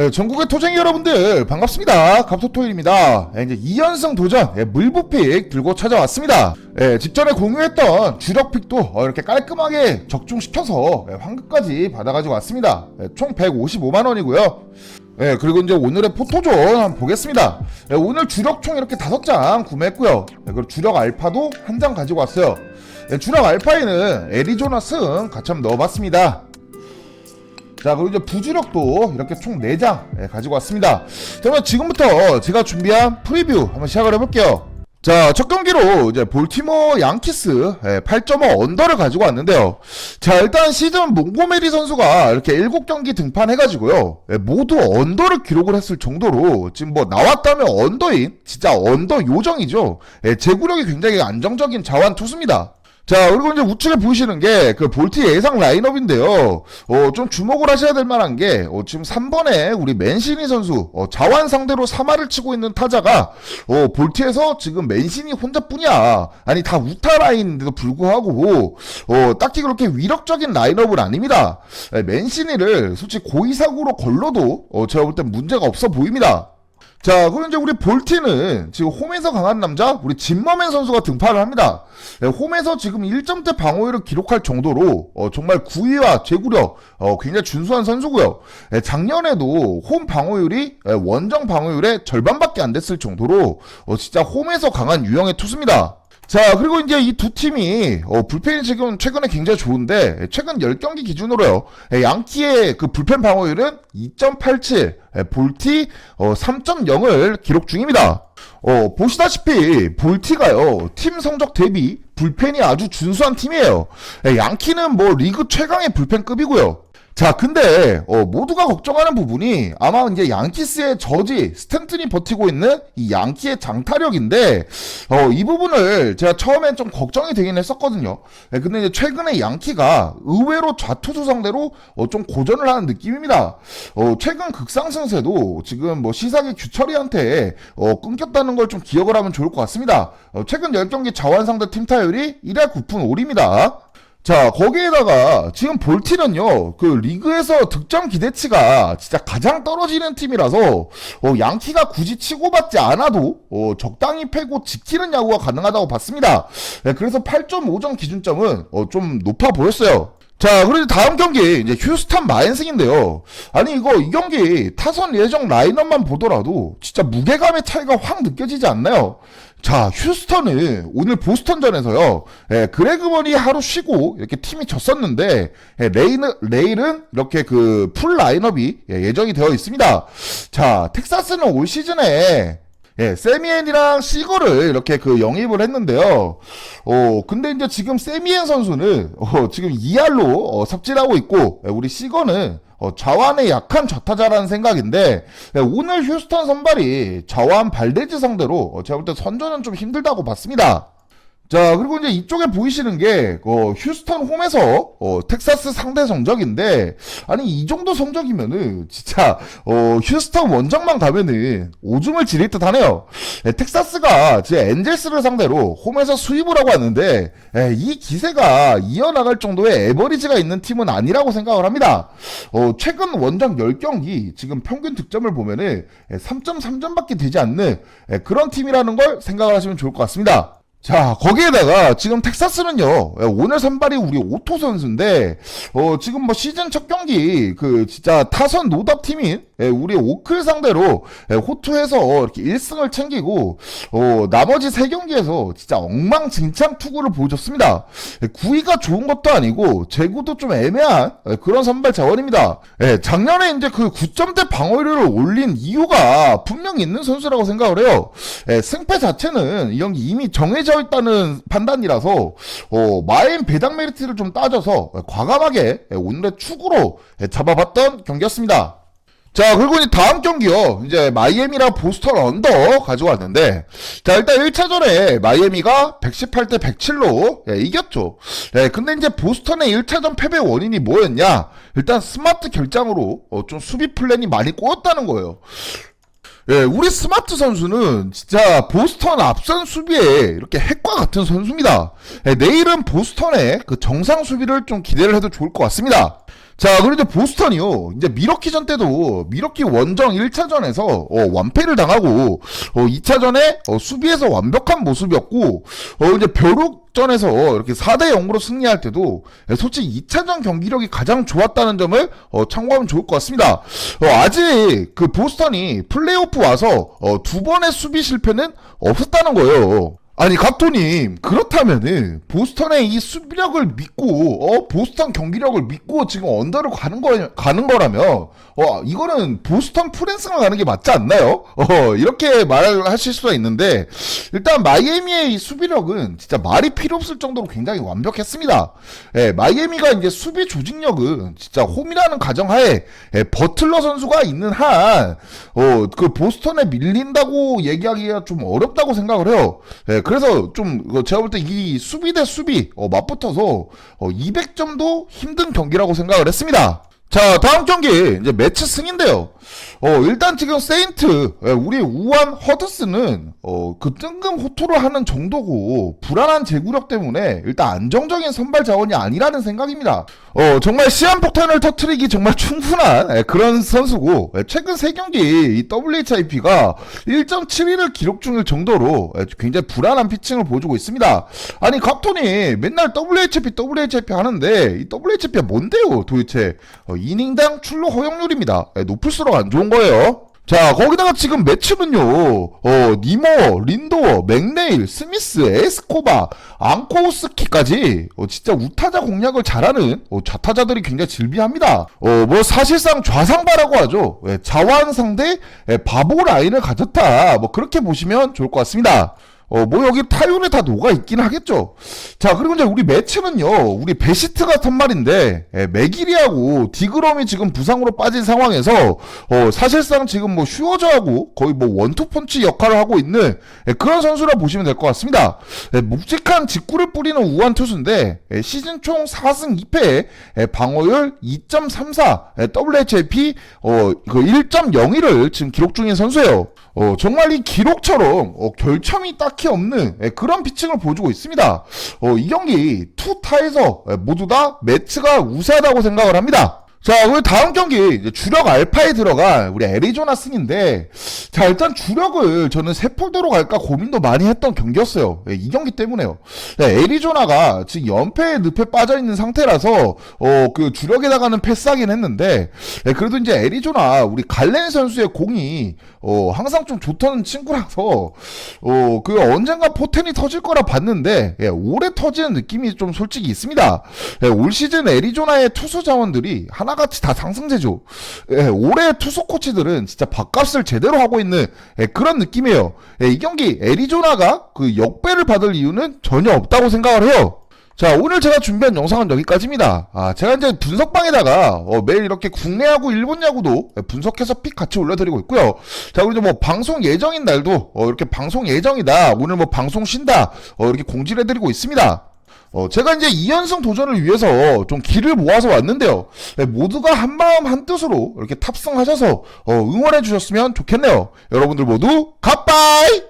네, 전국의 토쟁이 여러분들 반갑습니다. 갑토토일입니다. 네, 이제 2연승 도전 네, 물부픽 들고 찾아왔습니다. 네, 직전에 공유했던 주력픽도 어, 이렇게 깔끔하게 적중시켜서 네, 환급까지 받아가지고 왔습니다. 네, 총 155만 원이고요. 네, 그리고 이제 오늘의 포토존 한번 보겠습니다. 네, 오늘 주력 총 이렇게 다섯 장 구매했고요. 네, 그리고 주력 알파도 한 장 가지고 왔어요. 네, 주력 알파에는 애리조나 승 같이 한번 넣어봤습니다. 자 그리고 이제 부주력도 이렇게 총 4장 예, 가지고 왔습니다. 자 그럼 지금부터 제가 준비한 프리뷰 한번 시작을 해볼게요. 자 첫 경기로 이제 볼티모 양키스 예, 8.5 언더를 가지고 왔는데요. 자 일단 시즌 몽고메리 선수가 이렇게 7경기 등판해가지고요 예, 모두 언더를 기록을 했을 정도로 지금 뭐 나왔다면 언더인 진짜 언더 요정이죠. 예, 제구력이 굉장히 안정적인 자완 투수입니다 자, 그리고 이제 우측에 보이시는 게 그 볼티 예상 라인업인데요. 어, 좀 주목을 하셔야 될 만한 게, 어, 지금 3번에 우리 맨시니 선수, 어, 자완 상대로 3할을 치고 있는 타자가, 어, 볼티에서 지금 맨시니 혼자뿐이야. 아니, 다 우타 라인인데도 불구하고, 어, 딱히 그렇게 위력적인 라인업은 아닙니다. 에, 맨시니를 솔직히 고의사고로 걸러도, 어, 제가 볼 땐 문제가 없어 보입니다. 자, 그럼 이제 우리 볼티는 지금 홈에서 강한 남자 우리 진머맨 선수가 등판을 합니다. 네, 홈에서 지금 1점대 방어율을 기록할 정도로 어, 정말 구위와 제구력 어, 굉장히 준수한 선수고요. 네, 작년에도 홈 방어율이 네, 원정 방어율의 절반밖에 안 됐을 정도로 어, 진짜 홈에서 강한 유형의 투수입니다. 자, 그리고 이제 이 두 팀이, 어, 불펜이 지금 최근에 굉장히 좋은데, 최근 10경기 기준으로요, 예, 양키의 그 불펜 방어율은 2.87, 예, 볼티, 어, 3.0을 기록 중입니다. 어, 보시다시피, 볼티가요, 팀 성적 대비 불펜이 아주 준수한 팀이에요. 예, 양키는 뭐 리그 최강의 불펜급이고요. 자, 근데 어, 모두가 걱정하는 부분이 아마 이제 양키스의 저지 스탠튼이 버티고 있는 이 양키의 장타력인데 어, 이 부분을 제가 처음엔 좀 걱정이 되긴 했었거든요. 네, 근데 이제 최근에 양키가 의외로 좌투수 상대로 어, 좀 고전을 하는 느낌입니다. 어, 최근 극상승세도 지금 뭐 시사기 규철이한테 어, 끊겼다는 걸 좀 기억을 하면 좋을 것 같습니다. 어, 최근 10경기 자완 상대 팀 타율이 1할 9푼 5리입니다. 자, 거기에다가 지금 볼티는요, 그 리그에서 득점 기대치가 진짜 가장 떨어지는 팀이라서, 어, 양키가 굳이 치고받지 않아도, 어, 적당히 패고 지키는 야구가 가능하다고 봤습니다. 네, 그래서 8.5점 기준점은, 어, 좀 높아 보였어요. 자, 그리고 다음 경기, 이제 휴스턴 마인승인데요. 아니, 이거, 이 경기 타선 예정 라인업만 보더라도, 진짜 무게감의 차이가 확 느껴지지 않나요? 자, 휴스턴은 오늘 보스턴전에서요, 예, 그레그먼이 하루 쉬고 이렇게 팀이 졌었는데, 예, 레이는, 레일은 이렇게 그 풀 라인업이 예, 예정이 되어 있습니다. 자, 텍사스는 올 시즌에 예, 세미엔이랑 시거를 이렇게 그 영입을 했는데요. 어, 근데 이제 지금 세미엔 선수는 어, 지금 2할로 어, 삽질하고 있고, 예, 우리 시거는 어, 좌완에 약한 좌타자라는 생각인데 예, 오늘 휴스턴 선발이 좌완 발데즈 상대로 어, 제가 볼 때 선전은 좀 힘들다고 봤습니다. 자, 그리고 이제 이쪽에 보이시는 게, 어, 휴스턴 홈에서, 어, 텍사스 상대 성적인데, 아니, 이 정도 성적이면은, 진짜, 어, 휴스턴 원정만 가면은, 오줌을 지릴 듯 하네요. 예, 텍사스가, 제 엔젤스를 상대로 홈에서 수입을 하고 왔는데, 예, 이 기세가 이어나갈 정도의 에버리지가 있는 팀은 아니라고 생각을 합니다. 어, 최근 원정 10경기, 지금 평균 득점을 보면은, 예, 3.3점밖에 되지 않는, 예, 그런 팀이라는 걸 생각을 하시면 좋을 것 같습니다. 자, 거기에다가 지금 텍사스는요, 오늘 선발이 우리 오토 선수인데, 어, 지금 뭐 시즌 첫 경기, 그, 진짜 타선 노답 팀인, 예, 우리 오클 상대로, 예, 호투해서 이렇게 1승을 챙기고, 어, 나머지 세 경기에서 진짜 엉망진창 투구를 보여줬습니다. 예, 구위가 좋은 것도 아니고, 제구도 좀 애매한 예, 그런 선발 자원입니다. 예, 작년에 이제 그 9점대 방어율을 올린 이유가 분명히 있는 선수라고 생각을 해요. 예, 승패 자체는 이 경기 이미 정해져 있다는 판단이라서 어, 마인 배당 메리트를 좀 따져서 과감하게 오늘의 축으로 잡아봤던 경기였습니다. 자, 그리고 이제 다음 경기요. 이제 마이애미랑 보스턴 언더 가져왔는데, 자, 일단 1차전에 마이애미가 118대 107로 예, 이겼죠. 예, 근데 이제 보스턴의 1차전 패배 원인이 뭐였냐? 일단 스마트 결장으로 어, 좀 수비 플랜이 많이 꼬였다는 거예요. 예, 우리 스마트 선수는 진짜 보스턴 앞선 수비에 이렇게 핵과 같은 선수입니다. 예, 내일은 보스턴의 그 정상 수비를 좀 기대를 해도 좋을 것 같습니다. 자, 이제 보스턴이요. 이제 미러키전 때도 미러키 원정 1차전에서 어, 완패를 당하고 어, 2차전에 어, 수비에서 완벽한 모습이었고 어, 이제 벼룩전에서 이렇게 4대 0으로 승리할 때도 예, 솔직히 2차전 경기력이 가장 좋았다는 점을 어, 참고하면 좋을 것 같습니다. 어, 아직 그 보스턴이 플레이오프 와서 어, 두 번의 수비 실패는 없었다는 거예요. 아니 각도님 그렇다면은 보스턴의 이 수비력을 믿고 어 보스턴 경기력을 믿고 지금 언더를 가는 거 가는 거라면 어 이거는 보스턴 프랜스가 가는 게 맞지 않나요? 어 이렇게 말을 하실 수가 있는데 일단 마이애미의 이 수비력은 진짜 말이 필요 없을 정도로 굉장히 완벽했습니다. 예, 마이애미가 이제 수비 조직력은 진짜 홈이라는 가정하에 예, 버틀러 선수가 있는 한 어 그 보스턴에 밀린다고 얘기하기가 좀 어렵다고 생각을 해요. 예, 그래서 좀 어, 제가 볼 때 이 수비 대 수비 어, 맞붙어서 어, 200점도 힘든 경기라고 생각을 했습니다. 자 다음 경기 이제 매치 승인데요. 어 일단 지금 세인트 예, 우리 우한 허드스는 어그 뜬금 호투를 하는 정도고 불안한 제구력 때문에 일단 안정적인 선발 자원이 아니라는 생각입니다. 어 정말 시한폭탄을 터트리기 정말 충분한 예, 그런 선수고 예, 최근 세 경기 이 WHIP가 1.71을 기록 중일 정도로 예, 굉장히 불안한 피칭을 보여주고 있습니다. 아니 각톤이 맨날 WHP WHP 하는데 이 WHP가 뭔데요 도대체 어, 이닝당 출루 허용률입니다. 예, 높을수록 안 좋은 거예요. 자, 거기다가 지금 매치는요, 어, 니모, 린도어, 맥네일, 스미스, 에스코바, 앙코우스키까지, 어, 진짜 우타자 공략을 잘하는, 어, 좌타자들이 굉장히 질비합니다. 어, 뭐, 사실상 좌상바라고 하죠. 예, 자완 상대, 예, 바보 라인을 가졌다. 뭐, 그렇게 보시면 좋을 것 같습니다. 어, 뭐 여기 타율에 다 녹아 있긴 하겠죠. 자, 그리고 이제 우리 매치는요, 우리 베시트가 선말인데, 예, 맥기리하고 디그럼이 지금 부상으로 빠진 상황에서, 어, 사실상 지금 뭐 슈어저하고 거의 뭐 원투펀치 역할을 하고 있는 예, 그런 선수라 보시면 될 것 같습니다. 예, 묵직한 직구를 뿌리는 우한 투수인데, 예, 시즌 총 4승 2패, 예, 방어율 2.34, 예, WHIP, 어, 그 1.01을 지금 기록 중인 선수예요. 어, 정말 이 기록처럼 어, 결점이 딱히 없는 예, 그런 피칭을 보여주고 있습니다. 어, 이 경기 투타에서 예, 모두 다 매치가 우세하다고 생각을 합니다. 자, 그리고 다음 경기 주력 알파에 들어간 우리 애리조나 승인데 자 일단 주력을 저는 세 폴더로 갈까 고민도 많이 했던 경기였어요. 예, 이 경기 때문에요. 네, 애리조나가 지금 연패에 늪에 빠져 있는 상태라서 어 그 주력에다가는 패스하긴 했는데 예, 그래도 이제 애리조나 우리 갈렌 선수의 공이 어 항상 좀 좋다는 친구라서 어 그 언젠가 포텐이 터질 거라 봤는데 예, 올해 터지는 느낌이 좀 솔직히 있습니다. 예, 올 시즌 애리조나의 투수 자원들이 하나 같이 다 상승세죠. 예, 올해 투수 코치들은 진짜 밥값을 제대로 하고 있는 예, 그런 느낌이에요. 예, 이 경기 애리조나가 그 역배를 받을 이유는 전혀 없다고 생각을 해요. 자, 오늘 제가 준비한 영상은 여기까지입니다. 아, 제가 이제 분석방에다가 어, 매일 이렇게 국내 야구, 일본 야구도 분석해서 픽 같이 올려드리고 있고요. 자, 그리고 뭐 방송 예정인 날도 어, 이렇게 방송 예정이다. 오늘 뭐 방송 쉰다. 어, 이렇게 공지를 해드리고 있습니다. 어, 제가 이제 2연승 도전을 위해서 좀 길을 모아서 왔는데요. 네, 모두가 한마음 한뜻으로 이렇게 탑승하셔서 어, 응원해 주셨으면 좋겠네요. 여러분들 모두 갓바이!